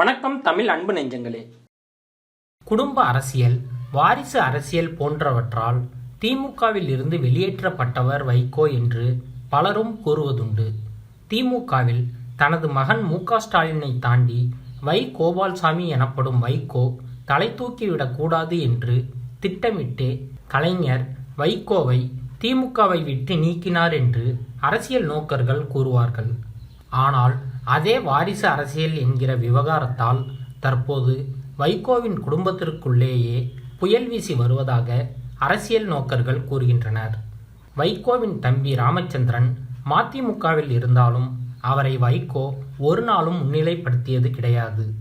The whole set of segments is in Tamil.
வணக்கம் தமிழ் அன்பு நெஞ்சங்களே. குடும்ப அரசியல் வாரிசு அரசியல் போன்றவற்றால் திமுகவில் இருந்து வெளியேற்றப்பட்டவர் வைகோ என்று பலரும் கூறுவதுண்டு. திமுகவில் தனது மகன் மு ஸ்டாலினை தாண்டி வை கோபால்சாமி எனப்படும் வைகோ தலை தூக்கிவிடக்கூடாது என்று திட்டமிட்டே கலைஞர் வைகோவை திமுகவை விட்டு நீக்கினார் என்று அரசியல் நோக்கர்கள் கூறுவார்கள். ஆனால் அதே வாரிசு அரசியல் என்கிற விவகாரத்தால் தற்போது வைகோவின் குடும்பத்திற்குள்ளேயே புயல் வீசி வருவதாக அரசியல் நோக்கர்கள் கூறுகின்றனர். வைகோவின் தம்பி ராமச்சந்திரன் மதிமுகவில் இருந்தாலும் அவரை வைகோ ஒரு நாளும் முன்னிலைப்படுத்தியது கிடையாது.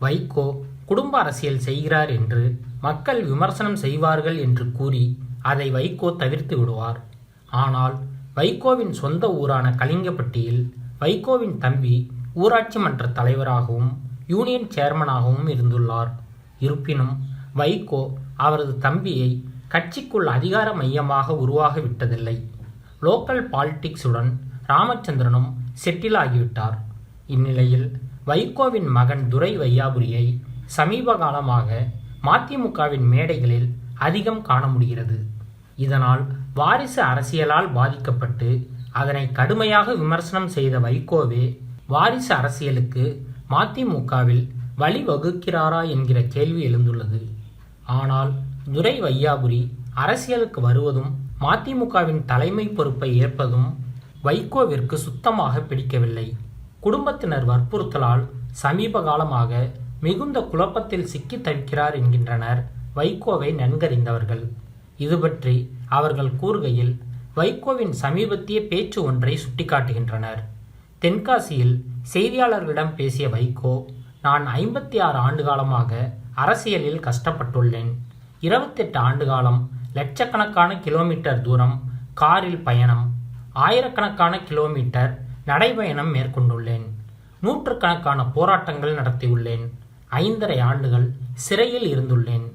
வைகோ குடும்ப அரசியல் செய்கிறார் என்று மக்கள் விமர்சனம் செய்வார்கள் என்று கூறி அதை வைகோ தவிர்த்து விடுவார். ஆனால் வைகோவின் சொந்த ஊரான கலிங்கப்பட்டியில் வைகோவின் தம்பி ஊராட்சி மன்ற தலைவராகவும் யூனியன் சேர்மனாகவும் இருந்துள்ளார். இருப்பினும் வைகோ அவரது தம்பியை கட்சிக்குள் அதிகார மையமாக உருவாகிவிட்டதில்லை லோக்கல் பாலிடிக்ஸுடன் ராமச்சந்திரனும் செட்டில் ஆகிவிட்டார். இந்நிலையில் வைகோவின் மகன் துரை வையாபுரியை சமீப காலமாக மதிமுகவின் மேடைகளில் அதிகம் காண முடிகிறது. இதனால் வாரிசு அரசியலால் பாதிக்கப்பட்டு அதனை கடுமையாக விமர்சனம் செய்த வைகோவே வாரிசு அரசியலுக்கு மதிமுகவில் வழிவகுக்கிறாரா என்கிற கேள்வி எழுந்துள்ளது. ஆனால் துரை வையாபுரி அரசியலுக்கு வருவதும் மதிமுகவின் தலைமை பொறுப்பை ஏற்பதும் வைகோவிற்கு சுத்தமாக பிடிக்கவில்லை. குடும்பத்தினர் வற்புறுத்தலால் சமீப காலமாக மிகுந்த குழப்பத்தில் சிக்கி தவிக்கிறார் என்கின்றனர் வைகோவை நன்கறிந்தவர்கள். இது பற்றி அவர்கள் கூறுகையில் வைகோவின் சமீபத்திய பேச்சு ஒன்றை சுட்டிக்காட்டுகின்றனர். தென்காசியில் செய்தியாளர்களிடம் பேசிய வைகோ நான் ஐம்பத்தி ஆறு ஆண்டு காலமாக அரசியலில் கஷ்டப்பட்டுள்ளேன். இருபத்தெட்டு ஆண்டு காலம் லட்சக்கணக்கான கிலோமீட்டர் தூரம் காரில் பயணம் ஆயிரக்கணக்கான கிலோமீட்டர் நடைபயணம் மேற்கொண்டுள்ளேன். நூற்றுக்கணக்கான போராட்டங்கள் நடத்தியுள்ளேன். ஐந்தரை ஆண்டுகள் சிறையில் இருந்துள்ளேன்.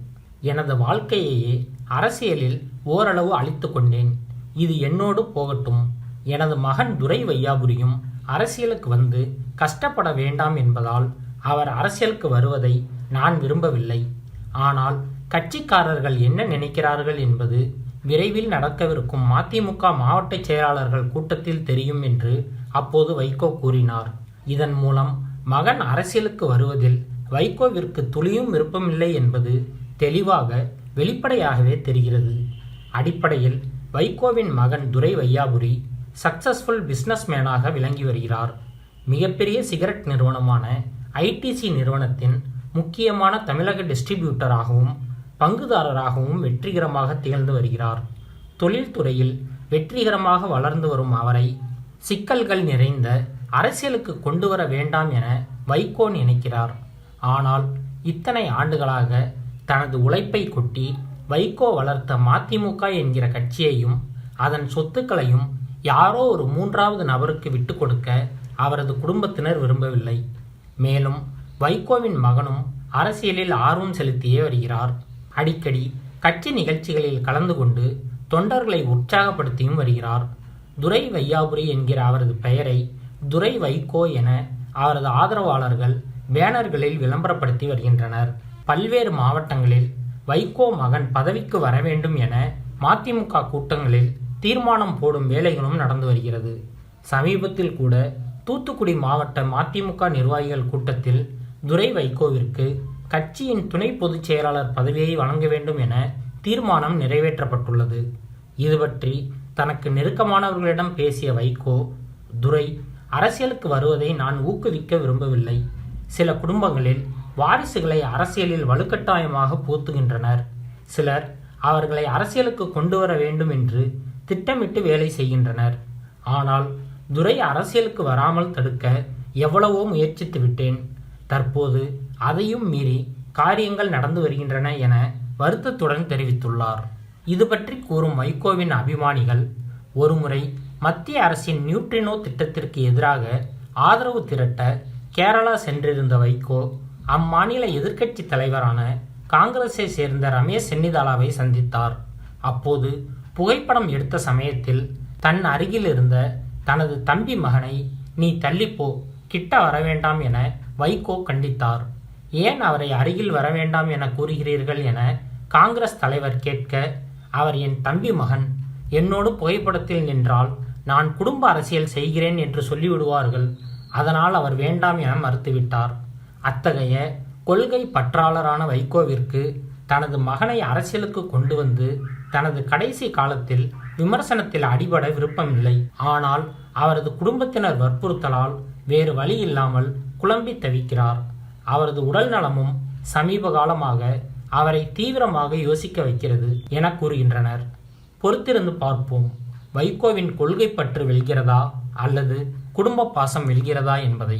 எனது வாழ்க்கையையே அரசியலில் ஓரளவு அழித்து கொண்டேன். இது என்னோடு போகட்டும். எனது மகன் துரை வையாபுரியும் அரசியலுக்கு வந்து கஷ்டப்பட வேண்டாம் என்பதால் அவர் அரசியலுக்கு வருவதை நான் விரும்பவில்லை. ஆனால் கட்சிக்காரர்கள் என்ன நினைக்கிறார்கள் என்பது விரைவில் நடக்கவிருக்கும் மதிமுக மாவட்ட செயலாளர்கள் கூட்டத்தில் தெரியும் என்று அப்போது வைகோ கூறினார். இதன் மூலம் மகன் அரசியலுக்கு வருவதில் வைகோவிற்கு துளியும் விருப்பமில்லை என்பது தெளிவாக வெளிப்படையாகவே தெரிகிறது. அடிப்படையில் வைகோவின் மகன் துரை வையாபுரி சக்சஸ்ஃபுல் பிஸ்னஸ்மேனாக விளங்கி வருகிறார். மிகப்பெரிய சிகரெட் நிறுவனமான ஐடிசி நிறுவனத்தின் முக்கியமான தமிழக டிஸ்ட்ரிபியூட்டராகவும் பங்குதாரராகவும் வெற்றிகரமாக திகழ்ந்து வருகிறார். தொழில்துறையில் வெற்றிகரமாக வளர்ந்து வரும் அவரை சிக்கல்கள் நிறைந்த அரசியலுக்கு கொண்டு வர வேண்டாம் என வைகோ நினைக்கிறார். ஆனால் இத்தனை ஆண்டுகளாக தனது உழைப்பை கொட்டி வைகோ வளர்த்த மதிமுக என்கிற கட்சியையும் அதன் சொத்துக்களையும் யாரோ ஒரு மூன்றாவது நபருக்கு விட்டு கொடுக்க அவரது குடும்பத்தினர் விரும்பவில்லை. மேலும் வைகோவின் மகனும் அரசியலில் ஆர்வம் செலுத்தியே வருகிறார். அடிக்கடி கட்சி நிகழ்ச்சிகளில் கலந்து கொண்டு தொண்டர்களை உற்சாகப்படுத்தியும் வருகிறார். துரை வையாபுரி என்கிற அவரது பெயரை துரை வைகோ என அவரது ஆதரவாளர்கள் பேனர்களில் விளம்பரப்படுத்தி வருகின்றனர். பல்வேறு மாவட்டங்களில் வைகோ மகன் பதவிக்கு வர வேண்டும் என மதிமுக கூட்டங்களில் தீர்மானம் போடும் வேலைகளும் நடந்து வருகிறது. சமீபத்தில் கூட தூத்துக்குடி மாவட்ட மதிமுக நிர்வாகிகள் கூட்டத்தில் துரை வைகோவிற்கு கட்சியின் துணை பொதுச் செயலாளர் பதவியை வழங்க வேண்டும் என தீர்மானம் நிறைவேற்றப்பட்டுள்ளது. இது பற்றி தனக்கு நெருக்கமானவர்களிடம் பேசிய வைகோ துரை அரசியலுக்கு வருவதை நான் ஊக்குவிக்க விரும்பவில்லை. சில குடும்பங்களில் வாரிசுகளை அரசியலில் வலுக்கட்டாயமாக பூத்துகின்றனர். சிலர் அவர்களை அரசியலுக்கு கொண்டு வர வேண்டும் என்று திட்டமிட்டு வேலை செய்கின்றனர். ஆனால் துரை அரசியலுக்கு வராமல் தடுக்க எவ்வளவோ முயற்சித்து விட்டேன். தற்போது அதையும் மீறி காரியங்கள் நடந்து வருகின்றன என வருத்தத்துடன் தெரிவித்துள்ளார். இது பற்றி கூறும் வைகோவின் அபிமானிகள் ஒருமுறை மத்திய அரசின் நியூட்ரினோ திட்டத்திற்கு எதிராக ஆதரவு திரட்ட கேரளா சென்றிருந்த வைகோ அம்மாநில எதிர்க்கட்சி தலைவரான காங்கிரஸை சேர்ந்த ரமேஷ் சென்னிதாலாவை சந்தித்தார். அப்போது புகைப்படம் எடுத்த சமயத்தில் தன் அருகில் இருந்த தனது தம்பி மகனை நீ தள்ளிப்போ கிட்ட வர வேண்டாம் என வைகோ கண்டித்தார். ஏன் அவரை அருகில் வர வேண்டாம் என கூறுகிறீர்கள் என காங்கிரஸ் தலைவர் கேட்க அவர் என் தம்பி மகன். என்னோடு புகைப்படத்தில் நின்றால் நான் குடும்ப அரசியல் செய்கிறேன் என்று சொல்லிவிடுவார்கள். அதனால் அவர் வேண்டாம் என மறுத்துவிட்டார். அத்தகைய கொள்கை பற்றாளரான வைகோவிற்கு தனது மகனை அரசியலுக்கு கொண்டு வந்து தனது கடைசி காலத்தில் விமர்சனத்தில் அடிபட விருப்பமில்லை. ஆனால் அவரது குடும்பத்தினர் வற்புறுத்தலால் வேறு வழி இல்லாமல் குழம்பி தவிக்கிறார். அவரது உடல் நலமும் சமீப காலமாக அவரை தீவிரமாக யோசிக்க வைக்கிறது என கூறுகின்றனர். பொறுத்திருந்து பார்ப்போம். வைகோவின் கொள்கை பற்று வெல்கிறதா அல்லது குடும்ப பாசம் வெல்கிறதா என்பதை.